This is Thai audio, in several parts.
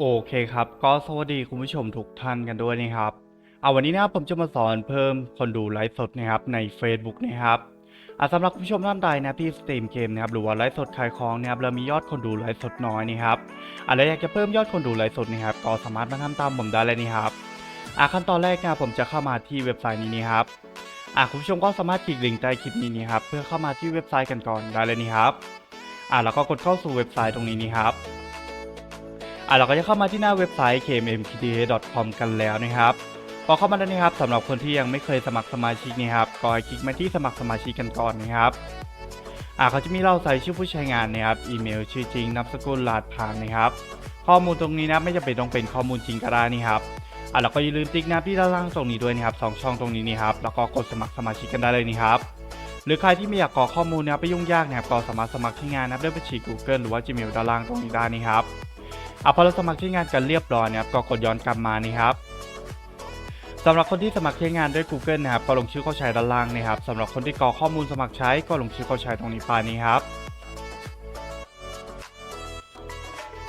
โอเคครับ ก็สวัสดีคุณผู้ชมทุกท่านกันด้วยนะครับเอาวันนี้นะครับผมจะมาสอนเพิ่มคนดูไลฟ์สดนะครับใน Facebook นะครับอะสำหรับคุณผู้ชมท่านใดนะที่สตรีมเกมนะครับหรือว่าไลฟ์สดขายของนะครับแล้วมียอดคนดูไลฟ์สดน้อยนะครับอะแล้วอยากจะเพิ่มยอดคนดูไลฟ์สดนะครับก็สามารถมาทำตามผมได้เลยนะครับอะขั้นตอนแรกนะผมจะเข้ามาที่เว็บไซต์นี้นะครับอะคุณผู้ชมก็สามารถคลิกลิงก์ใต้คลิปนี้นะครับเพื่อเข้ามาที่เว็บไซต์กันก่อนได้เลยนะครับอะแล้วก็กดเข้าสู่เว็บไซต์ตรงนี้นะครับ อะเราก็จะเข้ามาที่หน้าเว็บไซต์ kmmkta.com กันแล้วนะครับพอเข้ามาแล้วนะครับสำหรับคนที่ยังไม่เคยสมัครสมาชิกนี่ครับก็ให้คลิกมาที่สมัครสมาชิกกันก่อนนะครับอะเขาจะมีเราใส่ชื่อผู้ใช้งานนะครับอีเมลชื่อจริงนามสกุลรหัสผ่านนะครับ ข้อมูลตรงนี้นะไม่จำเป็นต้องเป็นข้อมูลจริงก็ได้นี่ครับอะเราก็อย่าลืมติ๊กนะที่ด้านล่างตรงนี้ด้วยนะครับสองช่องตรงนี้นี่ครับแล้วก็กดสมัครสมาชิกกันได้เลยนี่ครับหรือใครที่ไม่อยากกรอกข้อมูลนะไปยุ่งยากนะครับก็สามารถสมัครที่งานนะด้วยบัญชี Google หรือว่า Gmail ด้านล่างตรงนี้ได้นี่ครับ อะพอเราสมัครใช้งานกันเรียบร้อยนะครับก็กดย้อนกลับมานี่ครับสำหรับคนที่สมัครใช้งานด้วย Google นะครับก็ลงชื่อเข้าใช้ด้านล่างนะครับสำหรับคนที่กรอกข้อมูลสมัครใช้ก็ลงชื่อเข้าใช้ตรงนี้ไปนี้ครับ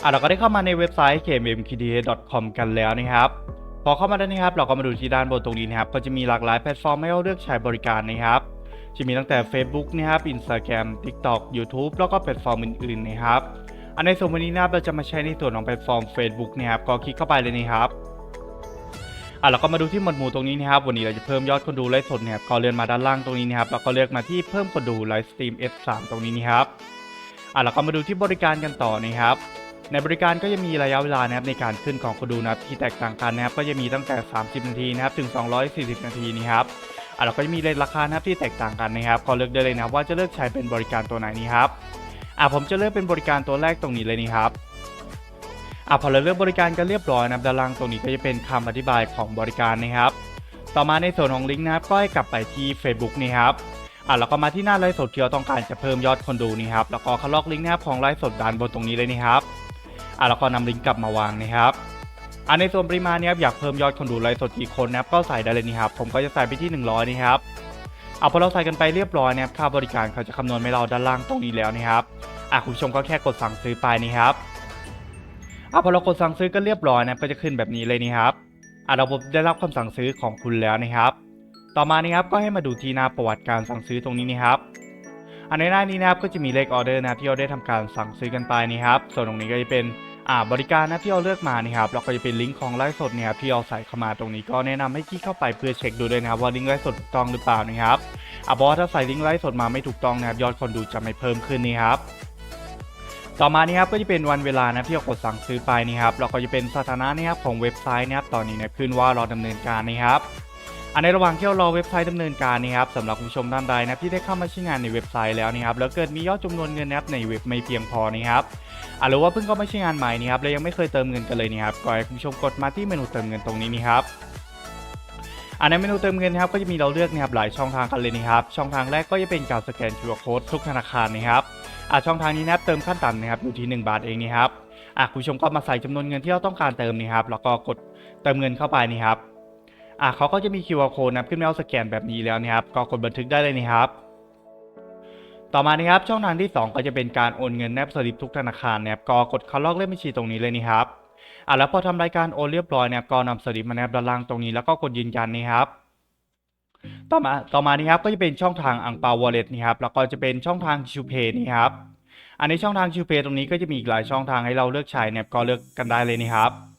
อะเราก็ได้เข้ามาในเว็บไซต์ kmmkda.com กันแล้วนะครับ พอเข้ามาแล้นะครับ เราก็มาดูที่ด้านบนตรงนี้นะครับ ก็จะมีหลากหลายแพลตฟอร์มให้เราเลือกใช้บริการนะครับ จะมีตั้งแต่ Facebook นะครับ Instagram TikTok YouTube แล้วก็แพลตฟอร์มอื่นๆนะครับ อันในส่วนวันนี้นะครับเราจะมาใช้ในส่วนของแพลตฟอร์ม Facebook นะครับก็คลิกเข้าไปเลยนะครับอะเราก็มาดูที่หมวดหมู่ตรงนี้นะครับวันนี้เราจะเพิ่มยอดคนดูไลฟ์สดเนี่ยก็เลื่อนมาด้านล่างตรงนี้นะครับแล้วก็เลือกมาที่เพิ่มคนดูไลฟ์สตรีม S3 ตรงนี้นะครับอะเราก็มาดูที่บริการกันต่อนะครับในบริการก็จะมีระยะเวลานะครับในการขึ้นของคนดูนะครับที่แตกต่างกันนะครับก็จะมีตั้งแต่ 30 นาทีนะครับถึง 240 นาทีนี่ครับอะเราก็จะมีเลทราคานะครับที่แตกต่างกันนะครับก็เลือกได้เลยนะว่าจะเลือกใช้เป็นบริการตัวไหนนี้ครับ อะผมจะเลือกเป็นบริการตัวแรกตรงนี้เลยนี่ครับอะพอเราเลือกบริการกันเรียบร้อยนะครับด้านล่างตรงนี้ก็จะเป็นคำอธิบายของบริการนะครับ ต่อมาในส่วนของลิงก์นะครับก็ให้กลับไปที่ Facebook นี่ครับอะแล้วก็มาที่หน้าไลฟ์สดที่เราต้องการจะเพิ่มยอดคนดูนี่ครับแล้วก็คลอกลิงก์นะครับของไลฟ์สดด้านบนตรงนี้เลยนี่ครับอะแล้วก็นำลิงก์กลับมาวางนะครับอะในส่วนปริมาณเนี้ครับอยากเพิ่มยอดคนดูไลฟ์สดกี่คนนะครับก็ใส่ได้เลยนี่ครับผมก็จะใส่ไปที่ 100นี่ครับ เอาพอเราใส่กันไปเรียบร้อยนะครับค่าบริการเขาจะคำนวณให้เราด้านล่างตรงนี้แล้วนะครับอะคุณผู้ชมก็แค่กดสั่งซื้อไปนี่ครับอะพอเรากดสั่งซื้อก็เรียบร้อยนะก็จะขึ้นแบบนี้เลยนี่ครับอะเราได้รับคำสั่งซื้อของคุณแล้วนะครับ ต่อมานี่ครับก็ให้มาดูที่หน้าประวัติการสั่งซื้อตรงนี้นี่ครับอันในหน้านี้นะครับก็จะมีเลขออเดอร์นะที่เราได้ทำการสั่งซื้อกันไปนี่ครับ ส่วนตรงนี้ก็จะเป็น อ่าบริการนะที่เราเลือกมานี่ครับแล้วก็จะเป็นลิงก์ของไลฟ์สดเนี่ยครับที่เราใส่เข้ามาตรงนี้ก็แนะนำให้คลิกเข้าไปเพื่อเช็คดูด้วยนะครับว่าลิงก์ไลฟ์สดถูกต้องหรือเปล่านะครับอะเพราะว่าถ้าใส่ลิงก์ไลฟ์สดมาไม่ถูกต้องนะครับยอดคนดูจะไม่เพิ่มขึ้นนี่ครับต่อมานี่ครับก็จะเป็นวันเวลานะที่เรากดสั่งซื้อไปนี่ครับแล้วก็จะเป็นสถานะนะครับของเว็บไซต์นะครับตอนนี้เนี่ยขึ้นว่ารอดำเนินการนะครับ อันในระหว่างที่เรารอเว็บไซต์ดำเนินการนี่ครับสำหรับคุณผู้ชมท่านใดนะที่ได้เข้ามาใช้งานในเว็บไซต์แล้วนี่ครับแล้วเกิดมียอดจำนวนเงินนะครับในเว็บไม่เพียงพอนี่ครับอะหรือว่าเพิ่งเข้ามาใช้งานใหม่นี่ครับและยังไม่เคยเติมเงินกันเลยนี่ครับก็ให้คุณผู้ชมกดมาที่เมนูเติมเงินตรงนี้นี่ครับอันในเมนูเติมเงินนะครับก็จะมีเราเลือกนะครับหลายช่องทางกันเลยนี่ครับช่องทางแรกก็จะเป็นการสแกน QR code ทุกธนาคารนะครับอะช่องทางนี้นะครับเติมขั้นต่ำนะครับอยู่ที่ 1 บาทเองนี่ครับอะคุณผู้ชมก็มาใส่จำนวนเงินที่เราต้องการเติมนี่ครับแล้วก็กดเติมเงินเข้าไปนี่ครับ อะเขาก็จะมี QR code นะครับขึ้นมาเอาสแกนแบบนี้แล้วนะครับ ก็กดบันทึกได้เลยนี่ครับ ต่อมานี่ครับช่องทางที่ 2 ก็จะเป็นการโอนเงินแนบสลิปทุกธนาคารนะครับก็กดเข้าลอกเลขบัญชีตรงนี้เลยนี่ครับอะแล้วพอทำรายการโอนเรียบร้อยนะครับก็นำสลิปมาแนบด้านล่างตรงนี้แล้วก็กดยืนยันนี่ครับต่อมาต่อมานี่ครับก็จะเป็นช่องทางอังเปาวอลเล็ตนี่ครับแล้วก็จะเป็นช่องทางชิวเพย์นี่ครับอันนี้ช่องทางชิวเพย์ตรงนี้ก็จะมีอีกหลายช่องทางให้เราเลือกใช้เนี่ยก็เลือกกันได้เลยนี่ครับ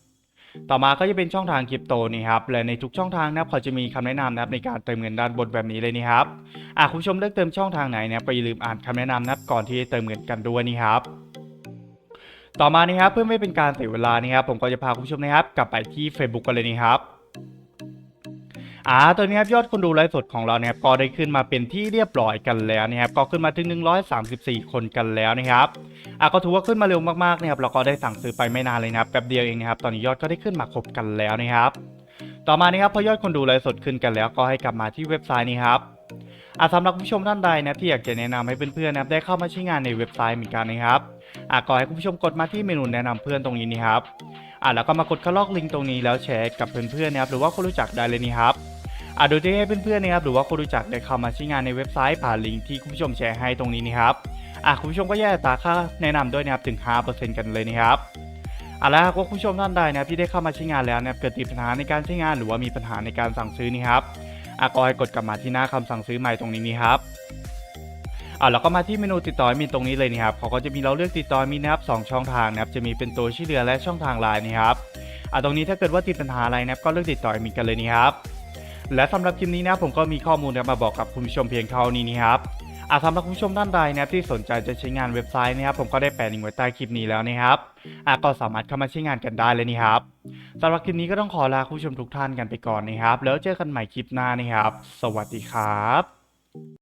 ต่อมาก็จะเป็นช่องทางคริปโตนี่ครับและในทุกช่องทางนะครับเขาจะมีคำแนะนำนะครับในการเติมเงินด้านบนแบบนี้เลยนี่ครับอะคุณผู้ชมเลือกเติมช่องทางไหนนะไปลืมอ่านคำแนะนำนะครับก่อนที่จะเติมเงินกันด้วยนี่ครับต่อมานี่ครับเพื่อไม่เป็นการเสียเวลานี่ครับผมก็จะพาคุณผู้ชมนะครับกลับไปที่ Facebook กันเลยนี่ครับ อ่าตอนนี้ครับยอดคนดูไลฟ์สดของเราเนี่ยก็ได้ขึ้นมาเป็นที่เรียบร้อยกันแล้วนะครับก็ขึ้นมาถึง 134 คนกันแล้วนะครับอะก็ถือว่าขึ้นมาเร็วมากๆนะครับเราก็ได้สั่งซื้อไปไม่นานเลยนะครับแป๊บเดียวเองนะครับตอนนี้ยอดก็ได้ขึ้นมาครบกันแล้วนะครับ ต่อมานี่ครับพอยอดคนดูไลฟ์สดขึ้นกันแล้วก็ให้กลับมาที่เว็บไซต์นี้ครับอะสำหรับผู้ชมท่านใดนะที่อยากจะแนะนำให้เพื่อนๆนะครับได้เข้ามาใช้งานในเว็บไซต์เหมือนกันนะครับอะก็ให้คุณผู้ชมกดมาที่เมนูแนะนำเพื่อนตรงนี้นี่ครับอะแล้วก็มากดคลอกลิงก์ตรงนี้แล้วแชร์กับเพื่อนๆนะครับหรือว่าคนรู้จักได้เลยนี่ครับ อะโดยที่ให้เพื่อนๆนะครับหรือว่าคนรู้จักได้เข้ามาใช้งานในเว็บไซต์ผ่านลิงก์ที่คุณผู้ชมแชร์ให้ตรงนี้นะครับอะคุณผู้ชมก็แยกตาค่าแนะนำด้วยนะครับถึง 5%กันเลยนะครับเอาละหากว่าคุณผู้ชมท่านใดนะครับที่ได้เข้ามาใช้งานแล้วนะครับเกิดติดปัญหาในการใช้งาน หรือว่ามีปัญหาในการสั่งซื้อนี่ครับอาก็ให้กดกลับมาที่หน้าคำสั่งซื้อใหม่ตรงนี้นี่ครับอ่าแล้วก็มาที่เมนูติดต่อมีตรงนี้เลยนี่ครับเขาก็จะมีเราเลือกติดต่อมีนะครับสองช่องทางนะครับจะมีเป็นตัวชื่อเรือและช่องทางไลน์นี่ครับอ่าตรงนี้ถ้าเกิดว่าติดปัญหาอะไรนะครับก็เลือกติดต่อมีกันเลยนี่ครับ และสำหรับคลิปนี้นะผมก็มีข้อมูลนะมาบอกกับคุณผู้ชมเพียงเท่านี้นะครับอาสำหรับคุณผู้ชมท่านใดนะครับที่สนใจจะใช้งานเว็บไซต์นะครับผมก็ได้แปะลิงก์ไว้ใต้คลิปนี้แล้วนะครับอาก็สามารถเข้ามาใช้งานกันได้เลยนี่ครับสำหรับคลิปนี้ก็ต้องขอลาคุณผู้ชมทุกท่านกันไปก่อนนะครับ แล้วเจอกันใหม่คลิปหน้านะครับ สวัสดีครับ